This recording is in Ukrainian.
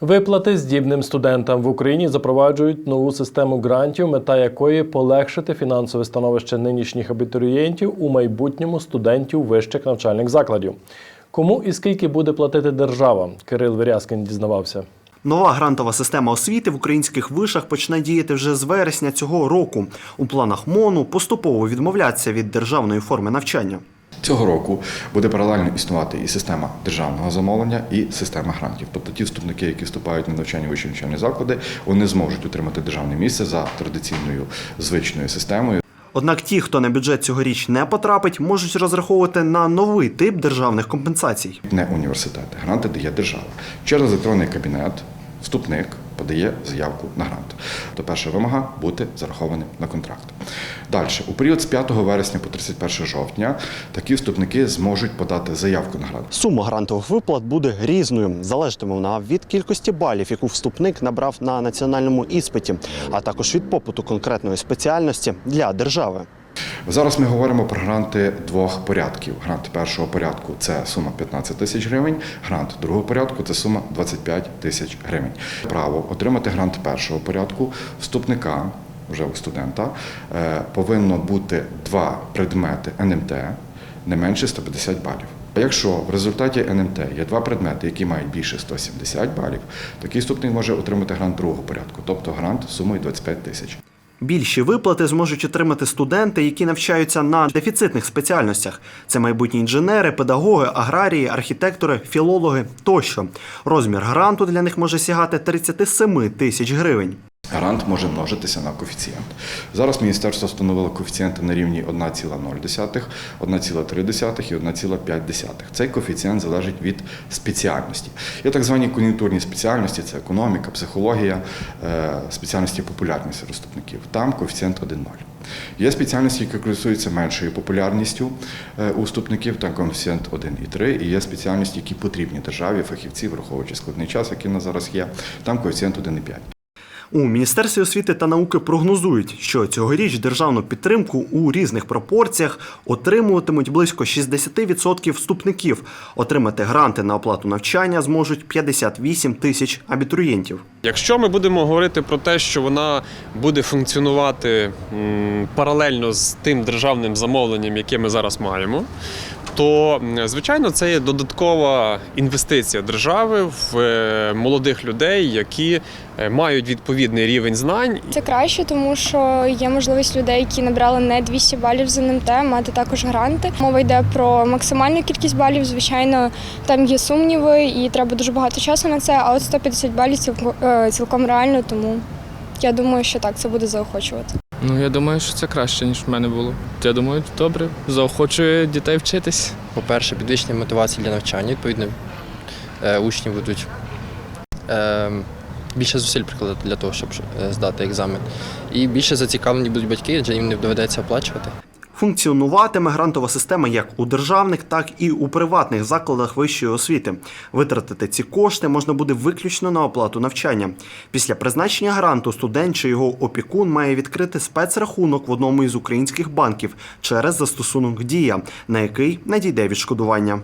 Виплати здібним студентам в Україні запроваджують нову систему грантів, мета якої полегшити фінансове становище нинішніх абітурієнтів у майбутньому студентів вищих навчальних закладів. Кому і скільки буде платити держава? Кирил Вирязкин дізнавався. Нова грантова система освіти в українських вишах почне діяти вже з вересня цього року. У планах МОНу поступово відмовляться від державної форми навчання. Цього року буде паралельно існувати і система державного замовлення, і система грантів. Тобто ті вступники, які вступають на навчання вищі навчальні заклади, вони зможуть отримати державне місце за традиційною звичною системою. Однак ті, хто на бюджет цьогоріч не потрапить, можуть розраховувати на новий тип державних компенсацій. Не університети. Гранти дає держава. Через електронний кабінет вступник подає заявку на грант. То перша вимога бути зарахованим на контракт. Далі, у період з 5 вересня по 31 жовтня такі вступники зможуть подати заявку на грант. Сума грантових виплат буде різною. Залежатиме вона від кількості балів, яку вступник набрав на національному іспиті, а також від попиту конкретної спеціальності для держави. Зараз ми говоримо про гранти двох порядків. Грант першого порядку це сума 15 тисяч гривень, грант другого порядку це сума 25 тисяч гривень. Право отримати грант першого порядку вступника, вже у студента, е, повинно бути два предмети НМТ не менше 150 балів. А якщо в результаті НМТ є два предмети, які мають більше 170 балів, такий вступник може отримати грант другого порядку, тобто грант сумою 25 тисяч. Більші виплати зможуть отримати студенти, які навчаються на дефіцитних спеціальностях. Це майбутні інженери, педагоги, аграрії, архітектори, філологи тощо. Розмір гранту для них може сягати 37 тисяч гривень. Грант може множитися на коефіцієнт. Зараз міністерство встановило коефіцієнти на рівні 1,0, 1,3 і 1,5. Цей коефіцієнт залежить від спеціальності. Є так звані кон'юнктурні спеціальності, це економіка, психологія, е, спеціальності популярні серед вступників. Там коефіцієнт 1,0. Є спеціальності, які користуються меншою популярністю е, у вступників, там коефіцієнт 1,3, і є спеціальності, які потрібні державі, фахівці, враховуючи складний час, який на зараз є, там коефіцієнт 1,5. У Міністерстві освіти та науки прогнозують, що цьогоріч державну підтримку у різних пропорціях отримуватимуть близько 60% вступників. Отримати гранти на оплату навчання зможуть 58 тисяч абітурієнтів. Якщо ми будемо говорити про те, що вона буде функціонувати паралельно з тим державним замовленням, яке ми зараз маємо, то звичайно це є додаткова інвестиція держави в е, молодих людей, які е, мають відповідний рівень знань Це краще, тому що є можливість людей, які набрали не 200 балів з НМТ, мати також гранти. Мова йде про максимальну кількість балів. Звичайно, там є сумніви, і треба дуже багато часу на це. А от 150 балів е, цілком реально, тому я думаю, що так це буде заохочувати. Ну, я думаю, що це краще, ніж в мене було. Я думаю, добре, заохочує дітей вчитись. По-перше, підвищення мотивації для навчання, відповідно, е, учні будуть е, більше зусиль прикладати для того, щоб е, здати екзамен. І більше зацікавлені будуть батьки, адже їм не доведеться оплачувати. Функціонуватиме грантова система як у державних, так і у приватних закладах вищої освіти. Витратити ці кошти можна буде виключно на оплату навчання. Після призначення гранту студент чи його опікун має відкрити спецрахунок в одному із українських банків через застосунок Дія, на який надійде відшкодування.